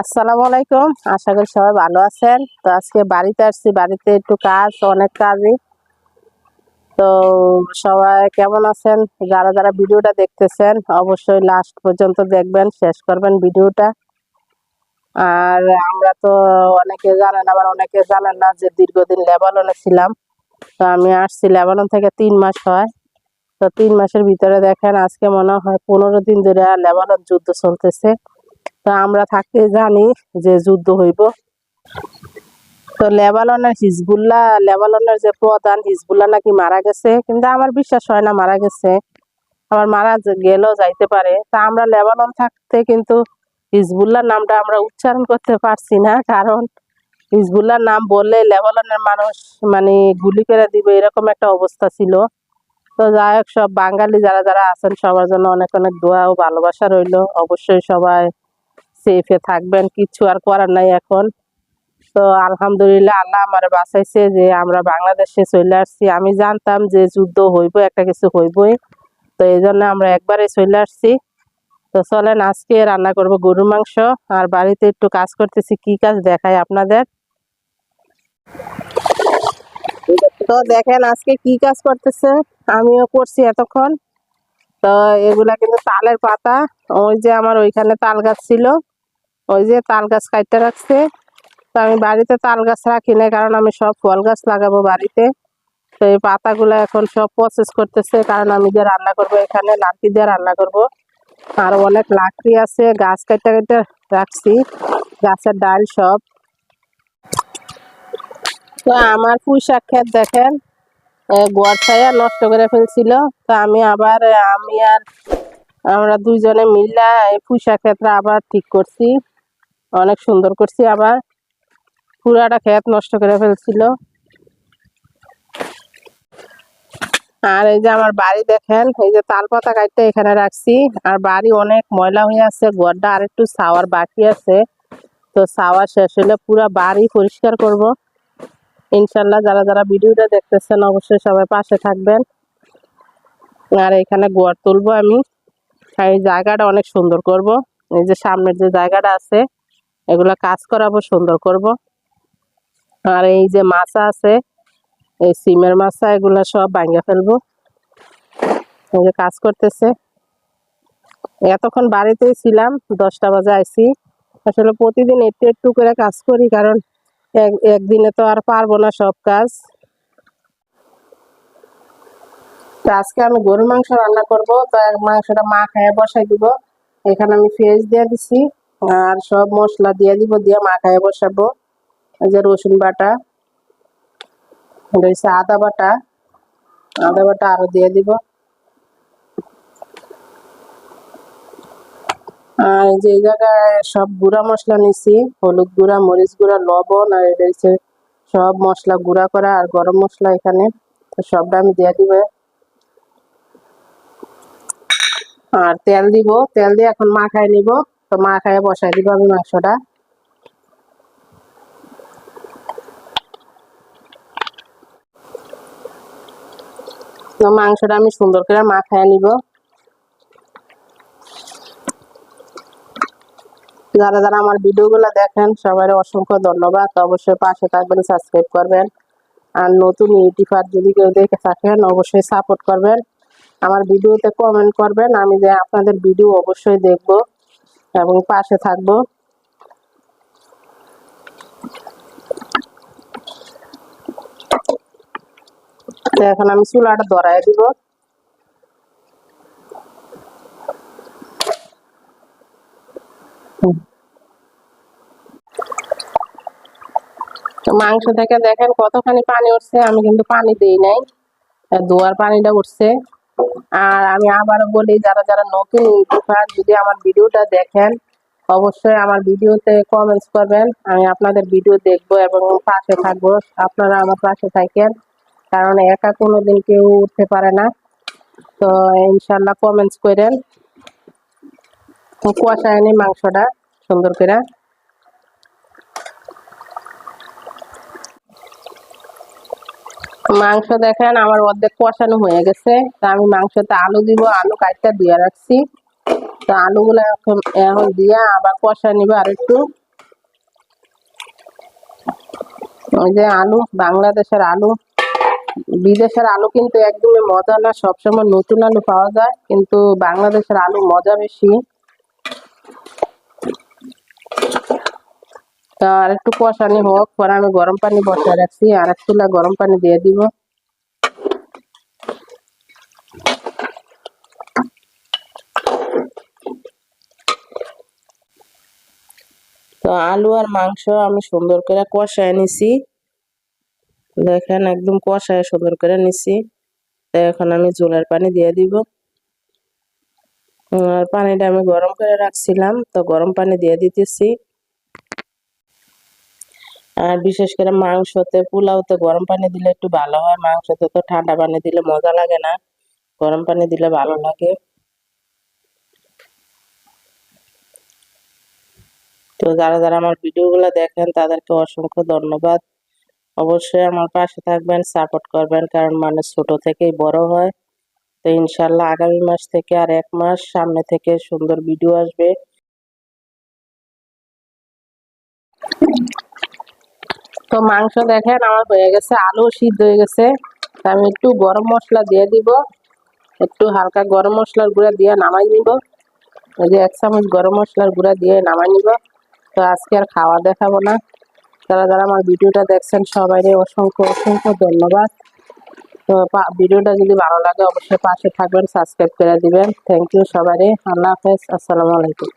আসসালামু আলাইকুম। আশা করি সবাই ভালো আছেন। তো আজকে বাড়িতে আসছি। বাড়িতে একটু কাজ, অনেক কাজই। তো সবাই কেমন আছেন? যারা যারা ভিডিওটা দেখতেছেন, অবশ্যই লাস্ট পর্যন্ত দেখবেন, শেষ করবেন ভিডিওটা। আর আমরা তো অনেকে জানেন, আবার অনেকে জানেন না যে দীর্ঘদিন লেবাননে ছিলাম। তো আমি আসছি লেবানন থেকে তিন মাস হয়। তো তিন মাসের ভিতরে দেখেন, আজকে মনে হয় পনেরো দিন ধরে লেবানন যুদ্ধ চলতেছে। আমরা থাকতে জানি যে যুদ্ধ হইব। তো লেবাননের হিজবুল্লাহ, লেবাননের যে প্রধান হিজবুল্লাহ নাকি মারা গেছে, কিন্তু আমার বিশ্বাস হয় না মারা গেছে। আবার মারা গেলেও যাইতে পারে। তা আমরা লেবানন থাকতে কিন্তু হিজবুল্লাহ নামটা আমরা উচ্চারণ করতে পারছি না, কারণ হিজবুল্লাহ নাম বললে লেবাননের মানুষ মানে গুলি করে দিবে, এরকম একটা অবস্থা ছিল। তো যাই হোক, সব বাঙালি যারা যারা আছেন, সবার জন্য অনেক অনেক দোয়া ও ভালোবাসা রইল। অবশ্যই সবাই সেফে থাকবেন, কিছু আর করার নাই এখন। তো আলহামদুলিল্লাহ আল্লাহ আমার বাঁচাইছে যে আমরা বাংলাদেশে চলে আসছি। আমি জানতাম যে যুদ্ধ হইব, একটা কিছু হইবই। তো এই জন্য আমরা একবারে চলে আসছি। তো চলেন, আজকে রান্না করব গরুর মাংস। আর বাড়িতে একটু কাজ করতেছি, কি কাজ দেখাই আপনাদের? তো দেখেন আজকে কি কাজ করতেছে? আমিও করছি এতক্ষণ। তো এগুলা কিন্তু তালের পাতা। ওই যে আমার ওইখানে তাল গাছ ছিল, ওই যে তাল গাছ কাটতে রাখছে। তো আমি বাড়িতে তাল গাছ রাখি না কারণ আমি সব ফল গাছ লাগাবো বাড়িতে। তো এই পাতাগুলো এখন সব প্রসেস করতেছে, কারণ আমি যে রান্না করব এখানে লাকড়ি দিয়ে রান্না করব। আর অনেক লাকড়ি আছে, গাছ কাটতে কাটতে রাখছি, গাছের ডাল সব। তো আমার পুঁই শাক ক্ষেত দেখেন। গোয়ার ছায়া নষ্ট করে ফেলছিল। তো আমি আবার আমি আর আমরা দুইজনে মিল্লা পুষা ক্ষেতটা আবার ঠিক করছি। অনেক সুন্দর করছি আবার। পুরাটা ক্ষেত নষ্ট করে ফেলছিল। আর এই যে আমার বাড়ি দেখেন, এই যে তাল পাতা কাটতে এখানে রাখছি। আর বাড়ি অনেক ময়লা হয়ে আছে ঘরটা আর একটু সাওয়ার বাকি আছে। তো সাওয়ার শেষ হলে পুরা বাড়ি পরিষ্কার করব। ইনশাল্লাহ যারা যারা ভিডিওটা দেখতেছেন অবশ্যই সবাই পাশে থাকবেন। আর এখানে গোয়ার তুলবো আমি। এই জায়গাটা অনেক সুন্দর করব। এই যে সামনের যে জায়গাটা আছে, এগুলা কাজ করাবো, সুন্দর করব। আর এই যে মাছা আছে, এই সিমের মাছা, এগুলা সব ভাঙ্গা ফেলব। এই যে কাজ করতেছে। এতক্ষণ বাড়িতেই ছিলাম, দশটা বাজে আইছি। আসলে প্রতিদিন একটু একটু করে কাজ করি, কারণ একদিনে তো আর পারব না সব কাজ। আজকে আমি গরুর মাংস রান্না করব, তো মাংসটা মা খায় বসাই দিব। এখানে আমি পেঁয়াজ দিয়ে দিছি, আর সব মশলা দিয়ে দিব, দিয়ে মা খায় বসাবো। এই যে রসুন বাটা রয়েছে আদা বাটা আদা বাটা আরও দিয়ে দিব। আর যে জায়গায় সব গুঁড়া মশলা নিছি, হলুদ গুঁড়া, মরিচ গুঁড়া, লবণ, আর এটা হচ্ছে সব মশলা গুঁড়া করা আর গরম মশলা এখানে। সবটা আমি দিয়ে দিব। আর তেল দিব। তেল দিয়ে এখন মাখায় নিব। তো মাখায় বসাই দিব আমি মাংসটা। তো মাংসটা আমি সুন্দর করে মাখায় নিব। যারা যারা আমার ভিডিওগুলো দেখেন সবাই অসংখ্য ধন্যবাদ। অবশ্যই পাশে থাকবেন সাবস্ক্রাইব করবেন। আর নতুন ইউটিউবার যদি কেউ দেখে থাকেন, অবশ্যই সাপোর্ট করবেন। আমার ভিডিওতে কমেন্ট করবেন, আমি যে আপনাদের ভিডিও অবশ্যই দেখব এবং পাশে থাকব। এখন আমি চুলাটা ধরাই দিব। হুম। মাংস থেকে দেখেন কতখানি পানি উঠছে, আমি কিন্তু পানি দিই নাই। দোয়ার পানিটা উঠছে। আর আমি আবারও বলি, যারা যারা নতুন ইউটিউবার, যদি আমার ভিডিওটা দেখেন, অবশ্যই আমার ভিডিওতে কমেন্টস করবেন। আমি আপনাদের ভিডিও দেখব এবং পাশে থাকব। আপনারা আমার পাশে থাকেন, কারণ একা কোনোদিন কেউ উঠতে পারে না। তো ইনশাল্লাহ কমেন্টস করেন। কুয়াশায় নি মাংসটা সুন্দর করে মাংস দেখেন, আমার অর্ধেক কষানো হয়ে গেছে। তা আমি মাংসতে আলু দিব, আলু কাটটা দিয়ে রাখছি। তো আলুগুলো এখন এখন দিয়ে আবার কষা নিবে আর একটু। ওই যে আলু, বাংলাদেশের আলু। বিদেশের আলু কিন্তু একদমই মজা না, সবসময় নতুন আলু পাওয়া যায়। কিন্তু বাংলাদেশের আলু মজা বেশি। তা আর একটু কষানি হোক, পরে আমি গরম পানি বসায় রাখছি, আর এক চুলা গরম পানি দিয়ে দিব। তো আলু আর মাংস আমি সুন্দর করে কষায় নিছি। দেখেন, একদম কষায় সুন্দর করে নিছি। এখন আমি জলের পানি দিয়ে দিব। আর পানিটা আমি গরম করে রাখছিলাম, তো গরম পানি দিয়ে দিতেছি। আর বিশেষ করে মাংসতে, পোলাওতে গরম পানি দিলে একটু ভালো হয়। মাংসতে তো ঠান্ডা পানি দিলে মজা লাগে না। গরম পানি দিলে ভালো লাগে। তো যারা যারা আমার ভিডিওগুলো দেখেন, তাদেরকে অসংখ্য ধন্যবাদ। অবশ্যই আমার পাশে থাকবেন সাপোর্ট করবেন, কারণ মানুষ ছোট থেকেই বড় হয়। তো ইনশাল্লাহ আগামী মাস থেকে আর এক মাস সামনে থেকে সুন্দর ভিডিও আসবে। তো মাংস দেখেন, আমার হয়ে গেছে, আলু সিদ্ধ হয়ে গেছে। আমি একটু গরম মশলা দিয়ে দিব। একটু হালকা গরম মশলার গুঁড়া দিয়ে নামাই নিব। এই যে এক চামচ গরম মশলার গুঁড়া দিয়ে নামাই নিব। তো আজকে আর খাওয়া দেখাবো না। যারা যারা আমার ভিডিওটা দেখছেন সবাই অসংখ্য অসংখ্য ধন্যবাদ। তো ভিডিওটা যদি ভালো লাগে, অবশ্যই পাশে থাকবেন, সাবস্ক্রাইব করে দিবেন। থ্যাংক ইউ সবাই আল্লাহ হাফেজ। আসসালামু আলাইকুম।